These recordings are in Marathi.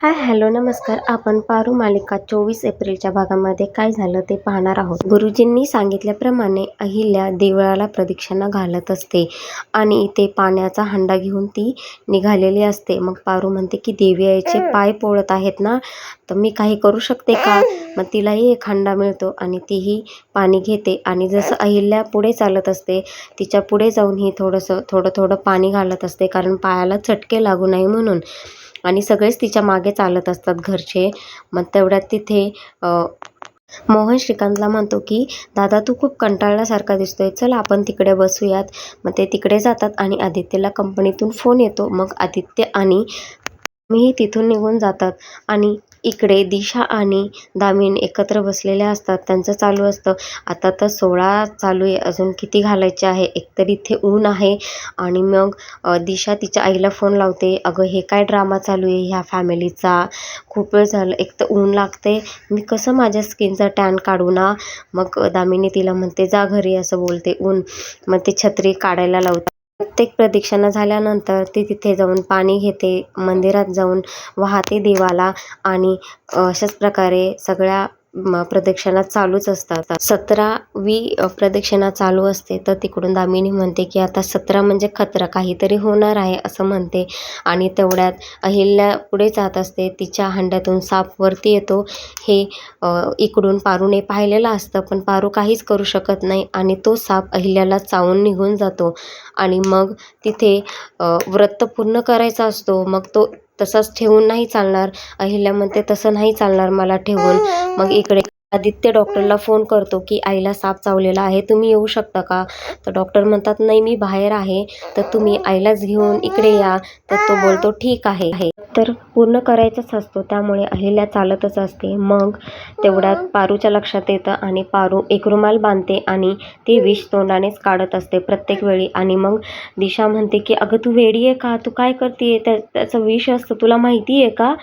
हाय हॅलो नमस्कार. आपण पारू मालिका चोवीस एप्रिलच्या भागामध्ये काय झालं ते पाहणार आहोत. गुरुजींनी सांगितल्याप्रमाणे अहिल्या देवळाला प्रदक्षिणा घालत असते आणि इथे पाण्याचा हंडा घेऊन ती निघालेली असते. मग पारू म्हणते की देवी आईचे पाय पोळत आहेत ना तर मी काही करू शकते का? मग तिलाही एक हंडा मिळतो आणि तीही पाणी घेते. आणि जसं अहिल्या पुढे चालत असते तिच्या पुढे जाऊन ही थोडंसं थोडं थोडं पाणी घालत असते कारण पायाला चटके लागू नये म्हणून. आणि सगळेच तिच्यामागे चालत असतात घरचे. मग तेवढ्यात तिथे मोहन श्रीकांतला म्हणतो की दादा तू खूप कंटाळल्यासारखा दिसतोय. चल आपण तिकडे बसूयात. मग ते तिकडे जातात आणि आदित्यला कंपनीतून फोन येतो. मग आदित्य आणि मीही तिथून निघून जातात. आणि इकडे दिशा आणि दामिन एकत्र बसलेले असतात. त्यांचं चालू असतं. आता तर सोळा चालू आहे. अजून किती घालायचे आहे? एकतर इथे ऊन आहे. आणि मग दिशा तिच्या आईला फोन लावते. अगं हे काय ड्रामा चालू आहे? ह्या फॅमिलीचा खूप वेळ झालं. एक तर ऊन लागते मी कसं माझ्या स्किनचा टॅन काढू ना? मग दामिनी तिला म्हणते जा घरी असं बोलते ऊन. मग ते छत्री काढायला लावते. प्रत्येक प्रदक्षिणा झाल्यानंतर ती तिथे जाऊन पाणी घेते मंदिरात जाऊन वाहते देवाला आणि अशाच प्रकारे सगळ्या प्रदक्षिणा चालूच असतात. सतरावी प्रदक्षिणा चालू असते तर तिकडून दामिनी म्हणते की आता सतरा म्हणजे खतरा काहीतरी होणार आहे असं म्हणते. आणि तेवढ्यात अहिल्या पुढे जात असते तिच्या हंड्यातून साप वरती येतो. हे इकडून पारूने पाहिलेलं असतं पण पारू काहीच करू शकत नाही आणि तो साप अहिल्याला चावून निघून जातो. आणि मग तिथे व्रत पूर्ण करायचा असतो. मग तो तसाच ठेवून नाही चालणार. अहिल्या म्हणते तसं नाही चालणार मला ठेवून. मग इकडे आदित्य डॉक्टरला फोन करतो की आईला साप चावलेला आहे तुम्ही येऊ शकता का? तर डॉक्टर म्हणतात नाही मी बाहेर आहे तर तुम्ही आईलाच घेऊन इकडे या. तर तो बोलतो ठीक आहे. आहे तर पूर्ण करायचाच असतो. त्यामुळे अहिल्या चालतच असते. मग तेवढ्यात पारूच्या लक्षात येतं आणि पारू एक रुमाल बांधते आणि ती विष तोंडानेच काढत असते प्रत्येक वेळी. आणि मग दिशा म्हणते की अगं तू वेडी आहे का? तू काय करते त्या त्याचं विष असतं. तुला माहिती आहे का?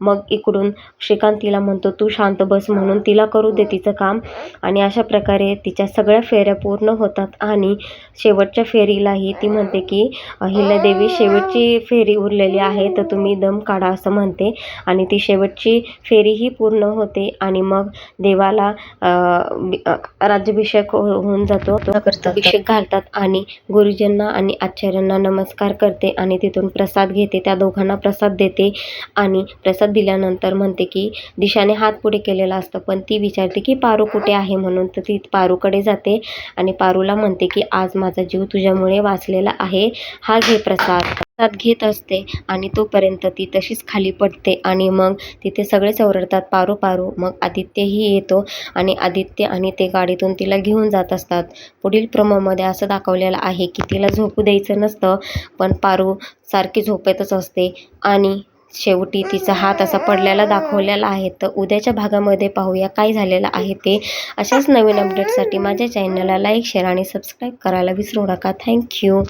मग इकडून श्रीकांत तिला म्हणतो तू शांत बस म्हणून तिला करू दे तिचं काम. आणि अशा प्रकारे तिच्या सगळ्या फेऱ्या पूर्ण होतात. आणि शेवटच्या फेरीलाही ती म्हणते की अहिल्या देवी शेवटची फेरी उरलेली आहे तर तुम्ही दम काढा असं म्हणते. आणि ती शेवटची फेरीही पूर्ण होते. आणि मग देवाला राज्याभिषेक हो- होऊन जातो. अभिषेक घालतात आणि गुरुजींना आणि आचार्यांना नमस्कार करते आणि तिथून प्रसाद घेते. त्या दोघांना प्रसाद देते आणि प्रसाद दिल्यानंतर म्हणते की दिशाने हात पुढे केलेला असतं पण ती विचारते की पारू कुठे आहे म्हणून? तर ती पारूकडे जाते आणि पारूला म्हणते की आज माझा जीव तुझ्यामुळे वाचलेला आहे. हा घे प्रसाद. प्रसाद घेत असते आणि तोपर्यंत ती तशीच खाली पडते आणि मग तिथे सगळेच ओरडतात पारू पारू. मग आदित्यही येतो आणि आदित्य आणि ते गाडीतून तिला घेऊन जात असतात. पुढील प्रमोमध्ये असं दाखवलेलं आहे की तिला झोपू द्यायचं नसतं पण पारू सारखी झोपेतच असते आणि शेवटी तिचा हात असा पडलेला दाखवलेला आहे. तर उद्याच्या भागामध्ये पाहूया काय झालेलं आहे ते. अशाच नवीन अपडेटसाठी माझ्या चॅनलला लाईक शेअर आणि सबस्क्राईब करायला विसरू नका. थँक्यू